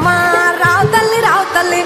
అమ్మా రావు తల్లి రావు తల్లి.